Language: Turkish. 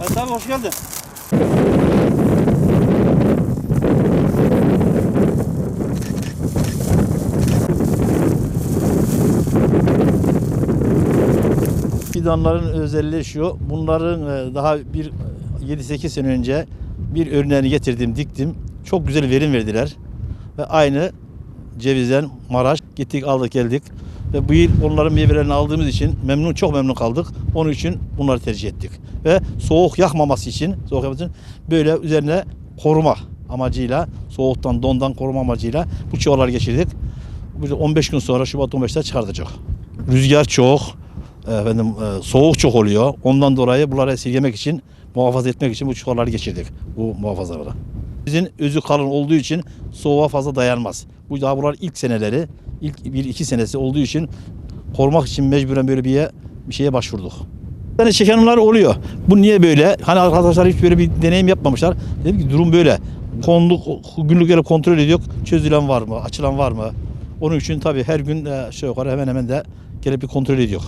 abi hoş geldin. Fidanların özelliği şu. Bunların e, daha bir 7-8 sene önce bir örneğini getirdim, diktim. Çok güzel verim verdiler. Ve aynı cevizden Maraş gittik aldık geldik. Ve bu yıl onların meyvelerini aldığımız için memnun çok memnun kaldık. Onun için bunları tercih ettik. Ve soğuk yakmaması için, soğuk yakmaması için böyle üzerine koruma amacıyla, soğuktan, dondan koruma amacıyla bu çuvalları geçirdik. Bu 15 gün sonra Şubat 15'te çıkartacak. Rüzgar çok, efendim e, soğuk çok oluyor. Ondan dolayı bunları esirgemek için, muhafaza etmek için bu çuvalları geçirdik. Bu muhafazalara. Bizim özü kalın olduğu için soğuğa fazla dayanmaz. Bu daha bunlar ilk seneleri, ilk bir iki senesi olduğu için korumak için mecburen böyle bir, bir şeye başvurduk. Yani çekenler oluyor. Bu niye böyle? Hani arkadaşlar hiç böyle bir deneyim yapmamışlar. Dedim ki durum böyle. Konuluk, günlük gelip kontrol ediyor. Çözülen var mı? Açılan var mı? Onun için tabii her gün e, şey yukarı hemen hemen de gelip bir kontrol ediyor.